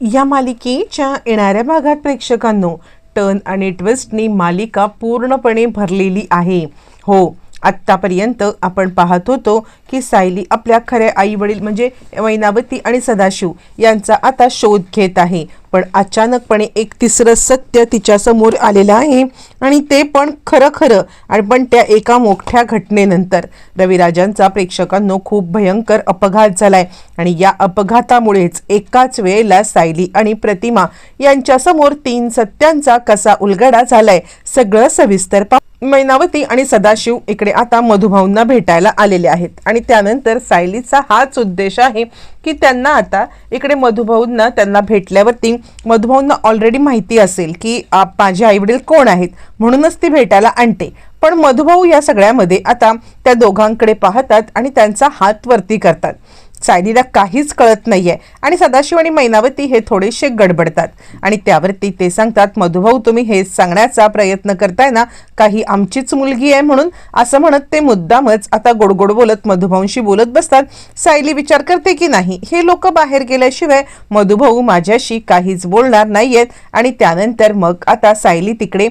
या मालिकेच्या येणाऱ्या भागात प्रेक्षकांनो टर्न आणि ट्विस्टनी मालिका पूर्णपणे भरलेली आहे. हो आत्तापर्यंत आपण पाहत होतो की सायली आपल्या खऱ्या आई वडील म्हणजे वैनावती आणि सदाशिव यांचा आता शोध घेत आहे. पण अचानकपणे एक तिसरं सत्य तिच्यासमोर आलेलं आहे आणि ते पण खरं खरं आणि पण त्या एका मोठ्या घटनेनंतर. रविराजांचा प्रेक्षकांनो खूप भयंकर अपघात झालाय आणि या अपघातामुळेच एकाच वेळेला सायली आणि प्रतिमा यांच्यासमोर तीन सत्यांचा कसा उलगडा झालाय सगळं सविस्तर पा मैनावती आणि सदाशिव इकडे आता मधुभाऊंना भेटायला आलेले आहेत. आणि त्यानंतर सायलीचा हाच उद्देश आहे की त्यांना आता इकडे मधुभाऊंना त्यांना भेटल्यावरती मधुभाऊंना ऑलरेडी माहिती असेल की माझे आईवडील कोण आहेत म्हणूनच ती भेटायला आणते. पण मधुभाऊ या सगळ्यामध्ये आता त्या दोघांकडे पाहतात आणि त्यांचा हात वरती करतात. सायलीला काहीच कळत नाहीये. आणि सदाशिव आणि मैनावती हे थोडेसे गडबडतात. आणि त्यावरती ते सांगतात मधुभाऊ तुम्ही हेच सांगण्याचा प्रयत्न करताय ना? काही आमचीच मुलगी आहे म्हणून? असं म्हणत ते मुद्दामच आता गोडगोड बोलत मधुभाऊंशी बोलत बसतात. सायली विचार करते की नाही? हे लोक बाहेर गेल्याशिवाय मधुभाऊ माझ्याशी काहीच बोलणार नाहीयेत. आणि त्यानंतर मग आता सायली तिकडे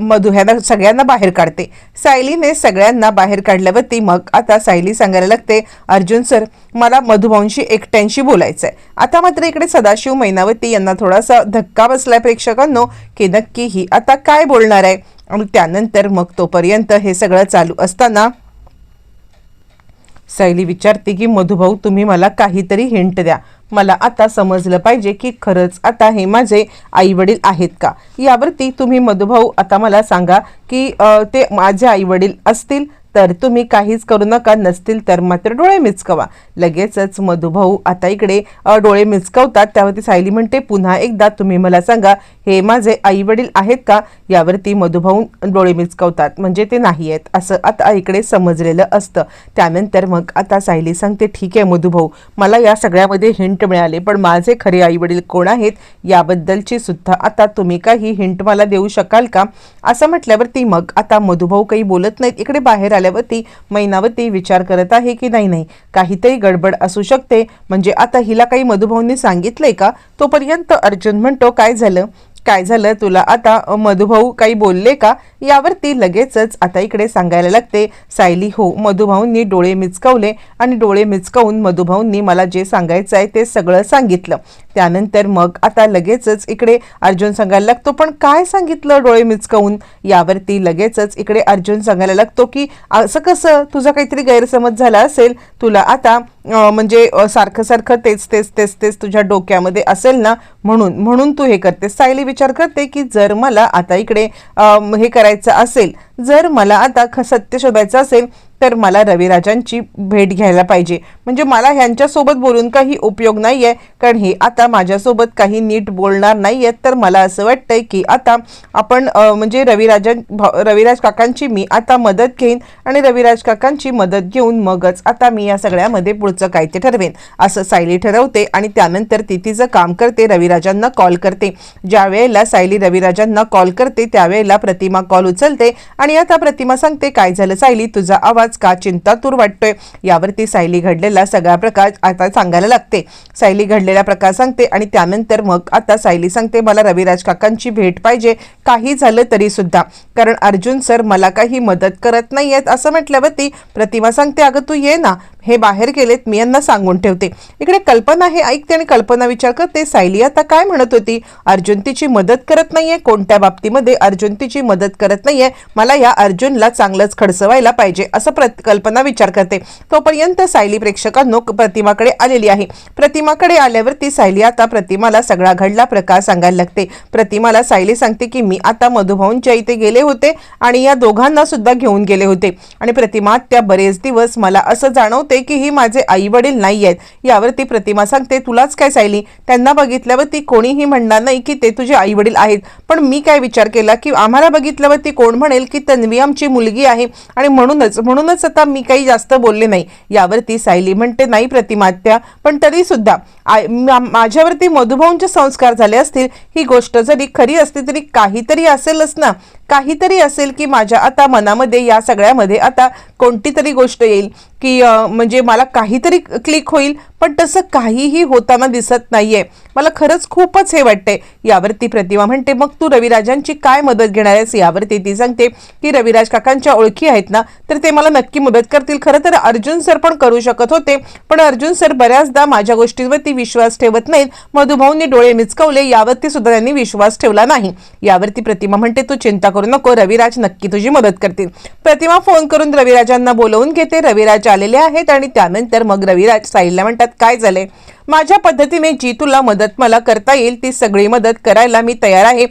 मधु ह्यांना सगळ्यांना बाहेर काढते. सायलीने सगळ्यांना बाहेर काढल्यावरती मग आता सायली सांगायला लागते अर्जुन सर मला मधुभाऊंशी एकट्यांशी बोलायचंय. आता मात्र इकडे सदाशिव मैनावती यांना थोडासा धक्का बसलाय प्रेक्षकांनो की नक्की ही आता काय बोलणार आहे? आणि त्यानंतर मग तोपर्यंत हे सगळं चालू असताना सायली विचारते की मधुभाऊ तुम्ही मला काहीतरी हिंट द्या. मला आता समजलं पाहिजे की खरंच आता हे माझे आई वडील आहेत का? यावरती तुम्ही मधुभाऊ आता मला सांगा की ते माझे आई वडील असतील तर तुम्ही काहीच करू नका नसतील तर मात्र डोळे मिचकवा. लगेचच मधुभाऊ आता इकडे डोळे मिचकवतात. त्यावरती सायली म्हणते पुन्हा एकदा तुम्ही मला सांगा हे माझे आई वडील आहेत का? यावरती मधुभाऊ डोळे मिचकवतात. म्हणजे ते नाही आहेत असं आता इकडे समजलेलं असतं. त्यानंतर मग आता सायली सांगते ठीक आहे मधुभाऊ मला या सगळ्यामध्ये हिंट मिळाले पण माझे खरे आई वडील कोण आहेत? याबद्दलची सुद्धा आता तुम्ही काही हिंट मला देऊ शकाल का? असं म्हटल्यावरती मग आता मधुभाऊ काही बोलत नाहीत. इकडे बाहेर आल्यावरती मैनावती विचार करत आहे की नाही नाही. काहीतरी गडबड असू शकते. म्हणजे आता हिला काही मधुभाऊंनी सांगितलंय का? तोपर्यंत अर्जुन म्हणतो काय झालं? काय झालं तुला? आता मधुभाऊ काही बोलले का? यावरती लगेचच आता इकडे सांगायला लागते. सायली हो मधुभाऊंनी डोळे मिचकवले आणि डोळे मिचकवून मधुभाऊंनी मला जे सांगायचं आहे ते सगळं सांगितलं. त्यानंतर मग आता लगेचच इकडे अर्जुन सांगायला लागतो पण काय सांगितलं डोळे मिचकवून? यावरती लगेचच इकडे अर्जुन सांगायला लागतो की असं कसं? तुझा काहीतरी गैरसमज झाला असेल. तुला आता म्हणजे सारखं सारखं तेच तेच तेच तेच तुझ्या डोक्यामध्ये असेल ना म्हणून म्हणून तू हे करतेस. सायली विचार करते की जर मला आता इकडे हे करायचं असेल जर मला आता ख सत्य शोधायचं असेल तर मला रविराजांची भेट घ्यायला पाहिजे. म्हणजे मला ह्यांच्यासोबत बोलून काही उपयोग नाही आहे कारण हे आता माझ्यासोबत काही नीट बोलणार नाही आहेत तर मला असं वाटतंय की आता आपण म्हणजे रविराजन रविराज काकांची मी आता मदत घेईन आणि रविराज काकांची मदत घेऊन मगच आता मी या सगळ्यामध्ये पुढचं काय ते ठरवेन असं सायली ठरवते आणि त्यानंतर ती तिचं काम करते रविराजांना कॉल करते. ज्या वेळेला सायली रविराजांना कॉल करते त्यावेळेला प्रतिमा कॉल उचलते आणि आणि आता प्रतिमा सांगते काय झालं सायली? तुझा आवाज का चिंतातूर वाटतोय? यावरती सायली घडलेला सगळा प्रकार आता सांगायला लागते. सायली घडलेला प्रकार सांगते आणि त्यानंतर मग आता सायली सांगते मला रविराज काकांची भेट पाहिजे. काही झालं तरी सुद्धा. कारण अर्जुन सर मला काही मदत करत नाही आहेत असं म्हटल्यावरती प्रतिमा सांगते अगं तू ये ना. हे बाहेर गेलेत मी यांना सांगून ठेवते. इकडे कल्पना हे ऐकते आणि कल्पना विचार करते सायली आता काय म्हणत होती? अर्जुन तिची मदत करत नाहीये. कोणत्या बाबतीमध्ये? अर्जुन तिची मदत करत नाहीये. मला या अर्जुनला चांगलंच खडसवायला पाहिजे असं कल्पना विचार करते. तोपर्यंत सायली प्रेक्षकांनो प्रतिमाकडे आलेली आहे. प्रतिमाकडे आल्यावरती सायली आता प्रतिमाला सगळा घडला प्रकार सांगायला लागते. प्रतिमाला सायली सांगते की मी आता मधुभाऊंच्या इथे गेले होते आणि या दोघांना सुद्धा घेऊन गेले होते. आणि प्रतिमा त्या बरेच दिवस मला असं जाणवते की ही माझे आई वडील नाही आहेत. यावरती प्रतिमा सांगते तुलाच काय सायली? त्यांना बघितल्यावरती कोणीही म्हणणार नाही की ते तुझे आई वडील आहेत. पण मी काय विचार केला की आम्हाला बघितल्यावरती कोण म्हणेल की तन्वी आमची मुलगी आहे आणि म्हणूनच म्हणूनच आता मी काही जास्त बोलले नाही. यावरती सायली म्हणते नाही प्रतिमात्या पण तरी सुद्धा आय- माझ्यावरती मधुभाऊंचे संस्कार झाले असतील ही गोष्ट जरी खरी असली तरी काहीतरी असेलच ना. काहीतरी असेल की माझ्या आता मनामध्ये या सगळ्यामध्ये आता कोणती तरी गोष्ट येईल की म्हणजे मला काहीतरी क्लिक होईल पण तसं काहीही होताना दिसत नाहीये. मला खरंच खूपच हे वाटते. यावरती प्रतिमा म्हणते मग तू रविराजांची काय मदत घेणार आहेस? यावरती ती सांगते की रविराज काकांच्या ओळखी आहेत ना तर ते मला नक्की मदत करतील. खरं तर अर्जुन सर पण करू शकत होते पण अर्जुन सर बऱ्याचदा माझ्या गोष्टींवरती विश्वास ठेवत नाहीत. मधुभाऊंनी डोळे मिचकवले यावरती सुद्धा त्यांनी विश्वास ठेवला नाही. यावरती प्रतिमा म्हणते तू चिंता करू नको रविराज नक्की तुझी मदत करतील. प्रतिमा फोन करून रविराजांना बोलवून घेते. रविराज आलेले आहेत आणि त्यानंतर मग रविराज साईलला म्हणतात काय झाले माझ्या पद्धतीने जी तुला मदत मला करता येईल ती सगळी मदत करायला मी तयार आहे.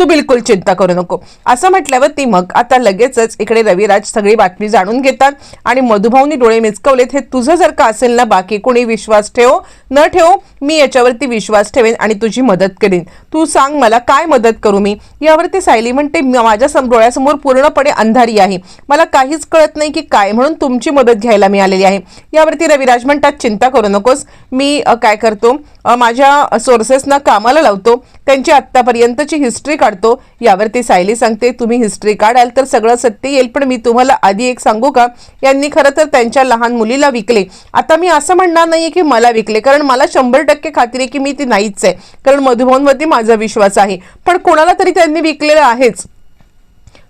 तू बिलकुल चिंता करू नको. असं म्हटल्यावर ती मग आता लगेचच इकडे रविराज सगळी बातमी जाणून घेतात आणि मधुभाऊनी डोळे मिचकवलेत हे तुझं जर का असेल ना बाकी कोणी विश्वास ठेव? न ठेव मी याच्यावरती विश्वास ठेवेन आणि तुझी मदत करेन. तू सांग मला काय मदत करू मी? यावरती सायली म्हणते माझ्या सम- डोळ्यासमोर पूर्णपणे अंधारी आहे. मला काहीच कळत नाही की काय म्हणून तुमची मदत घ्यायला मी आलेली आहे. यावरती रविराज म्हणतात चिंता करू नकोस. मी काय करतो? माझ्या सोर्सेसना कामाला लावतो. त्यांची आत्तापर्यंतची हिस्ट्री काढतो. यावरती सायली सांगते तुम्ही हिस्ट्री काढाल तर सगळं सत्य येईल पण मी तुम्हाला आधी एक सांगू का? यांनी खरं तर त्यांच्या लहान मुलीला विकले. आता मी असं म्हणणार नाहीये की मला विकले कारण मला शंभर टक्के खात्री आहे की मी ती नाहीच आहे. कारण मधुभाऊंवरती माझा विश्वास आहे. पण कोणाला तरी त्यांनी विकलेलं आहेच.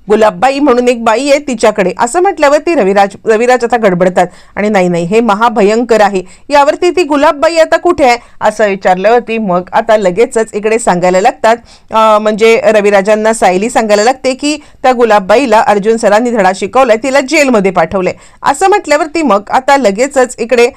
गुलाबबाई म्हणून एक बाई आहे तिच्याकडे. असं म्हटल्यावर ती रविराज रविराज आता गडबडतात. आणि नाही नाही हे महाभयंकर आहे. यावरती ती गुलाबबाई आता कुठे आहे? असं विचारल्यावरती मग आता लगेचच इकडे सांगायला लागतात. म्हणजे रविराजांना सायली सांगायला लागते की त्या गुलाबबाईला अर्जुन सरांनी धडा शिकवलाय तिला जेलमध्ये पाठवलंय. असं म्हटल्यावरती मग आता लगेचच इकडे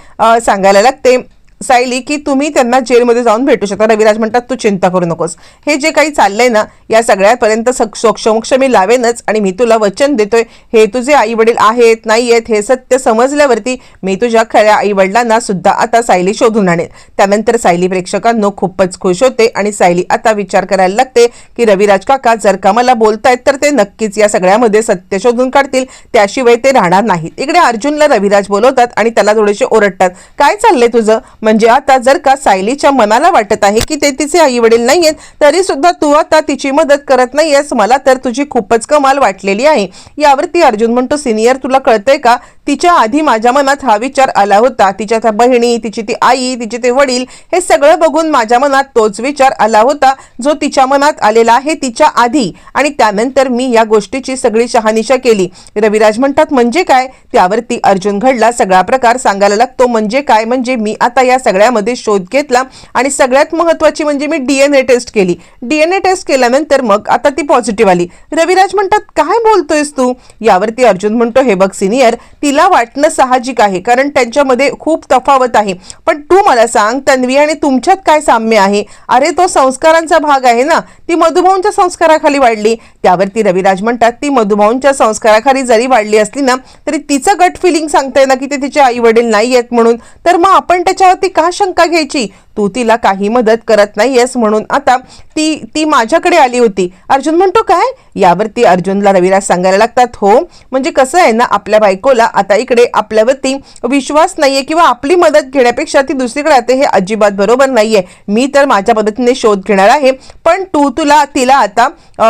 सांगायला लागते. सायली की तुम्ही त्यांना जेलमध्ये जाऊन भेटू शकता. रविराज म्हणतात तू चिंता करू नकोस. हे जे काही चाललंय ना या सगळ्यापर्यंत सोक्षमोक्ष मी लावेनच आणि मी तुला वचन देतोय. हे तुझे आई वडील आहेत नाही आहेत हे सत्य समजल्यावरती मी तुझ्या खऱ्या आई वडिलांना सुद्धा आता सायली शोधून आणेल त्यानंतर सायली प्रेक्षकांनो खूपच खुश होते आणि सायली आता विचार करायला लागते की रविराज काका जर का मला बोलतायत तर ते नक्कीच या सगळ्यामध्ये सत्य शोधून काढतील. त्याशिवाय ते राहणार नाहीत. इकडे अर्जुनला रविराज बोलवतात आणि त्याला थोडेसे ओरडतात. काय चाललंय तुझं? म्हणजे आता जर का सायलीच्या मनाला वाटत आहे की ते तिचे आई वडील नाहीयेत तरी सुद्धा तू आता तिची मदत करत नाहीयेस. मला तर तुझी खूपच कमाल वाटलेली आहे. यावरती अर्जुन म्हणतो सिनियर तुला कळतंय का? तिच्या आधी माझ्या मनात हा विचार आला होता. तिच्या त्या बहिणी तिची ती आई तिचे ते वडील हे सगळं बघून माझ्या मनात तोच विचार आला होता जो तिच्या मनात आलेला आहे तिच्या आधी. आणि त्यानंतर मी या गोष्टीची सगळी शहानिशा केली. रविराज म्हणतात म्हणजे काय? त्यावरती अर्जुन घडला सगळा प्रकार सांगायला लागतो म्हणजे काय? म्हणजे मी आता या सगळ्यामध्ये शोध घेतला आणि सगळ्यात महत्वाची म्हणजे मी डीएनए टेस्ट केली. डीएनए टेस्ट केल्यानंतर मग आता ती पॉझिटिव्ह आली. रविराज म्हणतात काय बोलतोयस तू? यावरती अर्जुन म्हणतो हे बघ सिनियर तिला वाटणं साहजिक आहे कारण त्यांच्यामध्ये खूप तफावत आहे. पण तू मला सांग तन्वी आणि तुमच्यात काय साम्य आहे? अरे तो संस्कारांचा भाग आहे ना. ती मधुभाऊंच्या संस्काराखाली वाढली. त्यावरती रविराज म्हणतात ती मधुभाऊंच्या संस्काराखाली जरी वाढली असली ना तरी तिचं गट फिलिंग सांगताय ना की ते तिचे आई वडील नाही आहेत म्हणून. तर मग आपण त्याच्यावरती का शंका घ्यायची? तू तिला काही मदत करत नाहीयेस म्हणून आता ती ती माझ्याकडे आली होती. अर्जुन म्हणतो काय? यावरती अर्जुनला रविराज सांगायला लागतात हो म्हणजे कसं आहे ना आपल्या बायकोला आता इकडे आपल्यावरती विश्वास नाहीये किंवा आपली मदत घेण्यापेक्षा ती दुसरीकडे राहते हे अजिबात बरोबर नाहीये. मी तर माझ्या पद्धतीने शोध घेणार आहे पण तू तुला तिला आता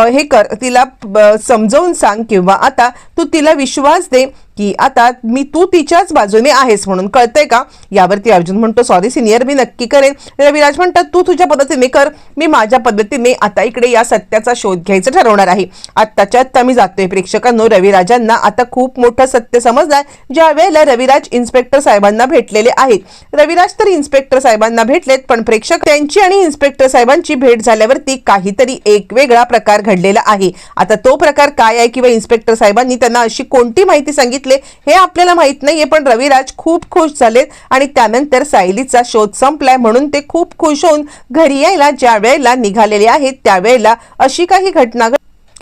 हे कर तिला समजवून समजावून सांग किंवा आता तू तिला विश्वास दे की आता मी तू तिच्याच बाजूने आहेस म्हणून कळतंय का? यावरती अर्जुन म्हणतो सॉरी सिनियर मी नक्की करेन. रविराज म्हणतात तू तुझ्या पद्धतीने कर. मी माझ्या पद्धतीने आता इकडे या सत्याचा शोध घ्यायचं ठरवणार आहे. आत्ताच्या आत्ता मी जातोय प्रेक्षकांनो. रविराजांना आता खूप मोठं सत्य समजलंय. ज्या वेळेला रविराज इन्स्पेक्टर साहेबांना भेटलेले आहेत. रविराज तर इन्स्पेक्टर साहेबांना भेटलेत पण प्रेक्षक त्यांची आणि इन्स्पेक्टर साहेबांची भेट झाल्यावरती काहीतरी एक वेगळा प्रकार घडलेला आहे. आता तो प्रकार काय आहे किंवा इन्स्पेक्टर साहेबांनी त्यांना अशी कोणती माहिती सांगितली? हे आपल्याला माहीत नाहीये पण रविराज खूप खुश झालेत आणि त्यानंतर सायलीचा शोध संपलाय म्हणून ते खूप खुश होऊन घरी यायला ज्या वेळेला निघालेले आहेत त्यावेळेला अशी काही घटना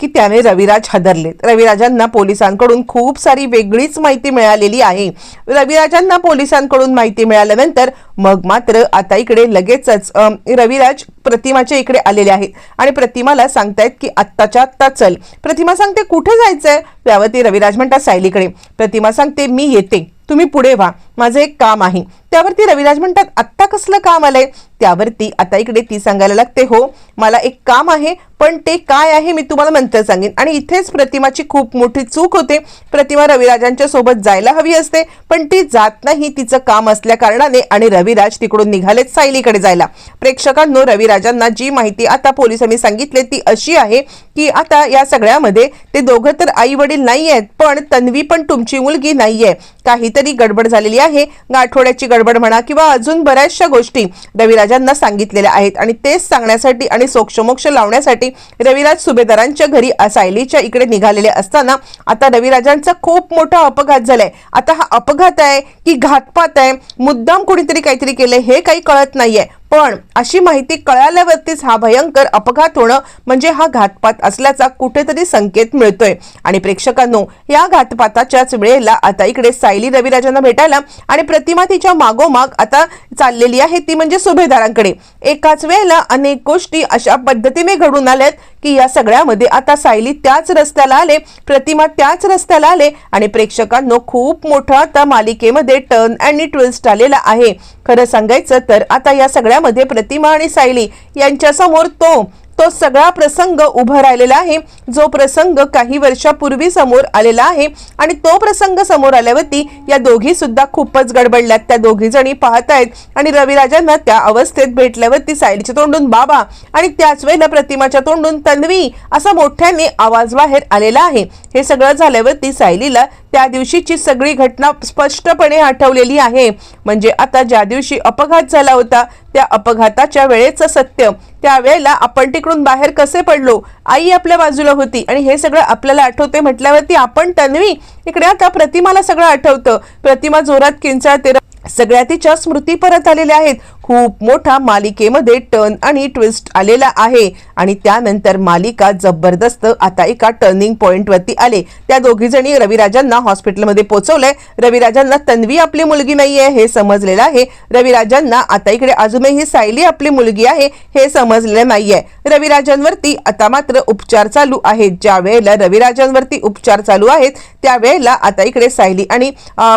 की त्याने रविराज हदरलेत. रविराजांना पोलिसांकडून खूप सारी वेगळीच माहिती मिळालेली आहे. रविराजांना पोलिसांकडून माहिती मिळाल्यानंतर मग मात्र आता इकडे लगेचच रविराज प्रतिमाच्या इकडे आलेले आहेत. आणि प्रतिमाला सांगतायत की आत्ताच्या आत्ता चल. प्रतिमा सांगते कुठे जायचंय? त्यावरती रविराज म्हणतात सायलीकडे. प्रतिमा सांगते मी येते. तुम्ही पुढे व्हा. माझं एक काम आहे. त्यावरती रविराज म्हणतात आत्ता कसलं काम आलंय? त्यावरती आता इकडे ती सांगायला लागते हो मला एक काम आहे पण ते काय आहे मी तुम्हाला नंतर सांगेन. आणि इथेच प्रतिमाची खूप मोठी चूक होते. प्रतिमा रविराजांच्या सोबत जायला हवी असते पण ती जात नाही तिचं काम असल्या कारणाने आणि रविराज तिकडून निघालेत सायलीकडे जायला. प्रेक्षकांनो रविराजांना जी माहिती आता पोलिसांनी सांगितले ती अशी आहे की आता या सगळ्यामध्ये ते दोघं तर आई वडील नाही आहेत पण तन्वी पण तुमची मुलगी नाहीये. काहीतरी गडबड झालेली आहे. गाठोड्याची गडबड म्हणा किंवा अजून बऱ्याचशा गोष्टी रविराजांना सांगितलेल्या आहेत. आणि तेच सांगण्यासाठी आणि सोक्षमोक्ष लावण्यासाठी रविराज सुभेदारांच्या घरी सायलीच्या इकडे निघालेले असताना आता रविराजांचा खूप मोठा अपघात झालाय. आता हा अपघात आहे की घातपात आहे. मुद्दाम कुणीतरी काहीतरी केलंय हे काही कळत नाहीये. पण अशी माहिती कळाल्यावरतीच हा भयंकर अपघात होणं म्हणजे हा घातपात असल्याचा कुठेतरी संकेत मिळतोय. आणि प्रेक्षकांनो या घातपाताच्याच वेळेला आता इकडे सायली रविराजांना भेटायला आणि प्रतिमा तिच्या मागोमाग आता चाललेली आहे ती म्हणजे सुभेदारांकडे. एकाच वेळेला अनेक गोष्टी अशा पद्धतीने घडून आल्यात की या सगळ्यामध्ये आता सायली त्याच रस्त्याला आले प्रतिमा त्याच रस्त्याला आले आणि प्रेक्षकांनो खूप मोठा आता मालिकेमध्ये टर्न आणि ट्विस्ट आलेला आहे. खरं सांगायचं तर आता या सगळ्यामध्ये प्रतिमा आणि सायली यांच्यासमोर तो तो सगळा प्रसंग उभा राहिलेला आहे. जो प्रसंग काही वर्षापूर्वी समोर आलेला आहे आणि तो प्रसंग समोर आल्यावरती या दोघी सुद्धा खूपच गडबडल्यात. त्या दोघी जणी पाहतायत आणि रविराजांना त्या अवस्थेत भेटल्यावरती सायलीच्या तोंडून बाबा आणि त्याच वेळेला प्रतिमाच्या तोंडून तन्वी असा मोठ्याने आवाज बाहेर आलेला आहे. हे सगळं झाल्यावरती सायलीला त्या दिवशीची सगळी घटना स्पष्टपणे आठवलेली आहे. म्हणजे आता ज्या दिवशी अपघात झाला होता त्या अपघाताच्या वेळेचं सत्य. त्यावेळेला आपण तिकडून बाहेर कसे पडलो? आई आपल्या बाजूला होती आणि हे सगळं आपल्याला आठवते म्हटल्यावरती आपण तन्वी इकडे आता प्रतिमाला सगळं आठवतं. प्रतिमा जोरात किंचाळते. सगळ्या तिच्या स्मृती परत आलेल्या आहेत. खूप मोठा मालिकेमध्ये टर्न आणि ट्विस्ट आलेला आहे. आणि त्यानंतर मालिका जबरदस्त आता एका टर्निंग पॉईंटवरती आले. त्या दोघीजणी रविराजांना हॉस्पिटलमध्ये पोहोचवलंय. रविराजांना तन्वी आपली मुलगी नाहीये हे समजलेलं आहे. रविराजांना आता इकडे अजूनही सायली आपली मुलगी आहे हे समजलेलं नाहीये. रविराजांवरती आता मात्र उपचार चालू आहेत. ज्या वेळेला रविराजांवरती उपचार चालू आहेत त्यावेळेला आता इकडे सायली आणि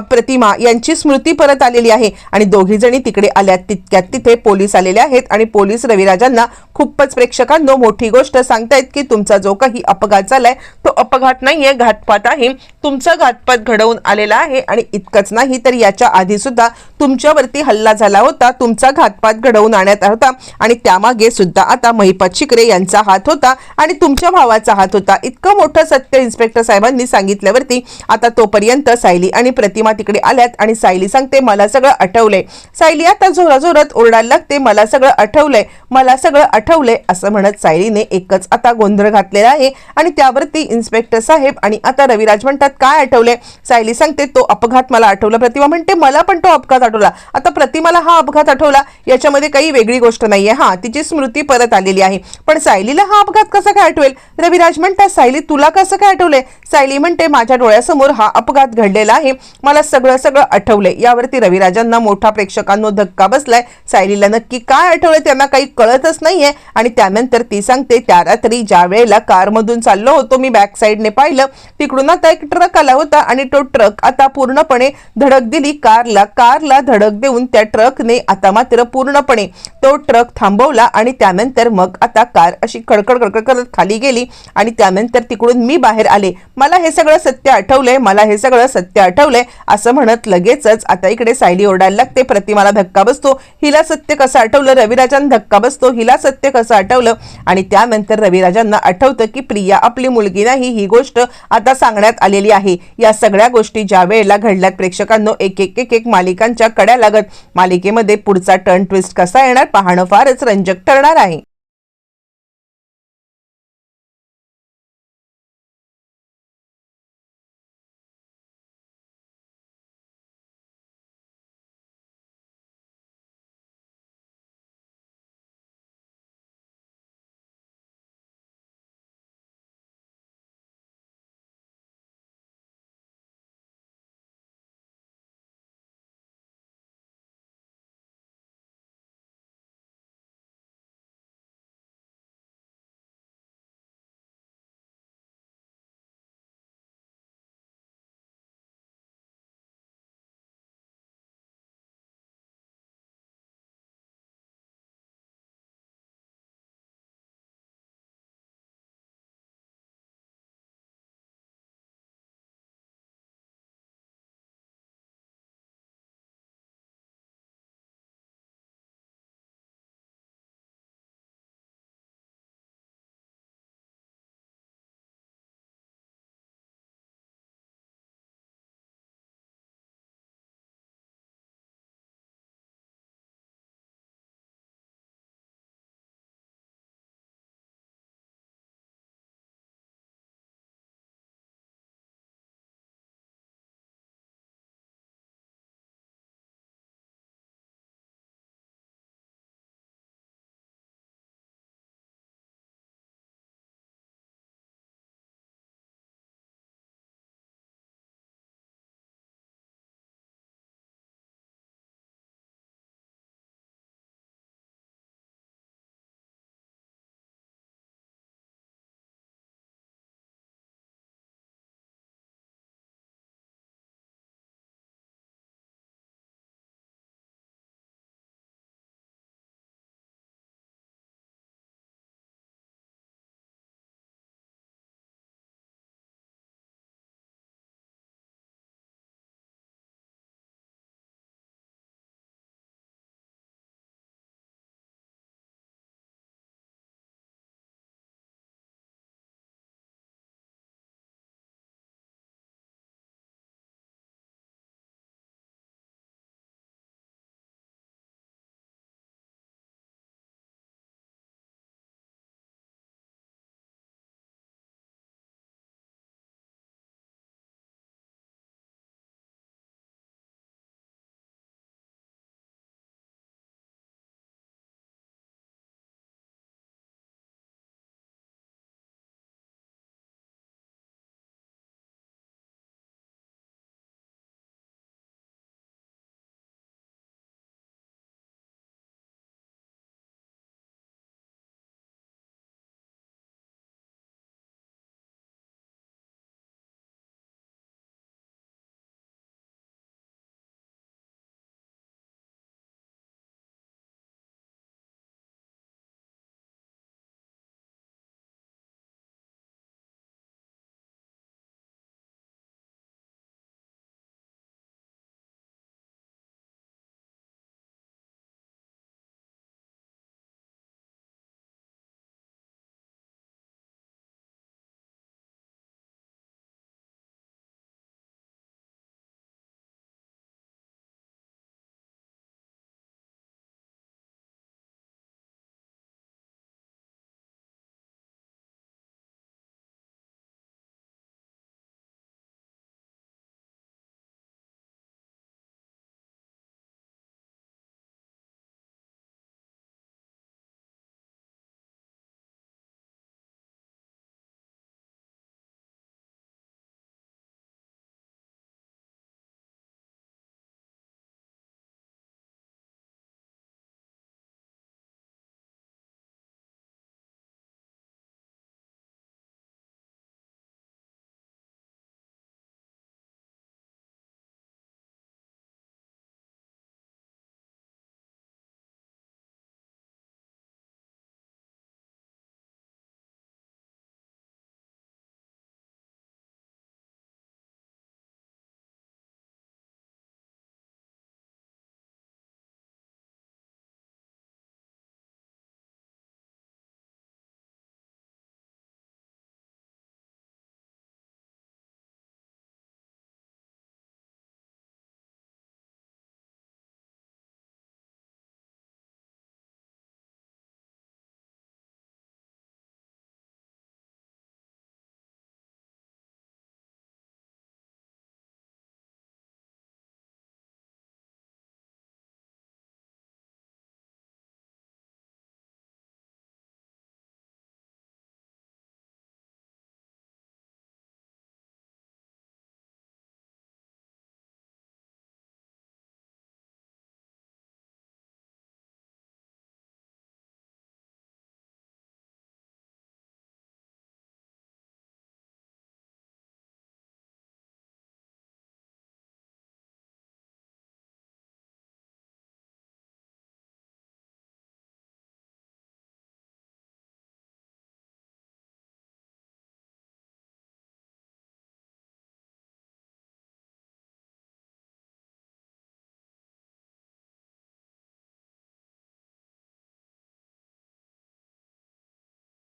प्रतिमा यांची स्मृती परत आलेली आहे. आणि दोघीजणी तिकडे तिकडे आल्यात तितक्यात तिथे पोलीस आलेले आहेत आणि पोलीस रविराजांना खूपच प्रेक्षकांनो मोठी गोष्ट सांगतायत की तुमचा जो काही अपघात झालाय तो अपघात नाहीये घातपात आहे तुमचा घातपात घडवून आलेला आहे आणि इतकंच नाही तर याच्या आधी सुद्धा तुमच्यावरती हल्ला झाला होता तुमचा घातपात घडवून आणण्यात होता आणि त्यामागे सुद्धा आता महिपत शिकरे यांचा हात होता आणि तुमच्या भावाचा हात होता. इतकं मोठं सत्य इन्स्पेक्टर साहेबांनी सांगितल्यावरती आता तोपर्यंत सायली आणि प्रतिमा तिकडे आल्यात आणि सायली सांगते मला सगळं आठवलंय. सायली आता जोराजोरात ओरडायला लागते मला सगळं आठवलंय मला सगळं आठवलंय असं म्हणत सायलीने एकच आता गोंधळ घातलेला आहे आणि त्यावरती इन्स्पेक्टर साहेब आणि आता रविराज म्हणतात काय आठवलंय? सायली सांगते तो अपघात मला आठवला. प्रतिमा म्हणते मला पण तो अपघात आठवला. आता प्रतिमाला हा अपघात आठवला याच्यामध्ये काही वेगळी गोष्ट नाहीये. हा तिची स्मृती परत आलेली आहे. पण सायलीला हा अपघात कसा काय आठवेल? रविराज म्हणतात सायली तुला कसं काय आठवलंय? सायली म्हणते माझ्या डोळ्यासमोर हा अपघात घडलेला आहे. मला सगळं सगळं आठवलंय. यावरती रविराजांना मोठा प्रेक्षकांनो धक्का बसलाय. सायलीला नक्की काय आठवलं त्यांना काही कळतच नाहीये. आणि त्यानंतर ती सांगते त्या रात्री ज्या वेळेला कारमधून चाललो होतो मी बॅक साईडने पाहिलं. तिकडून आता एक ट्रक आला होता आणि तो ट्रक आता पूर्णपणे धडक दिली. कारला कारला धडक देऊन त्या ट्रकने आता मात्र पूर्णपणे तो ट्रक थांबवला आणि त्यानंतर मग आता कार अशी खडखड खडखड करत खाली गेली आणि त्यानंतर तिकडून मी बाहेर आले. मला हे सगळं सत्य आठवलंय मला हे सगळं सत्य आठवलंय असं म्हणत लगेचच आता इकडे सायली ओरडायला लागते. प्रतिमाला धक्का बसतो. हिला सत्य कसं आठवलं? रविराजान धक्का बसतो. हिला सत्य कसं आठवलं? आणि त्यानंतर रविराजांना आठवतं की प्रिया आपली मुलगी नाही ही गोष्ट आता सांगण्यात आलेली आहे. या सगळ्या गोष्टी ज्या वेळेला घडल्यात प्रेक्षकांनो एक एक एक एक मालिकांच्या कड्या लागत. मालिकेमध्ये पुढचा टर्न ट्विस्ट कसा येणार पाहणं फारच रंजक ठरणार आहे.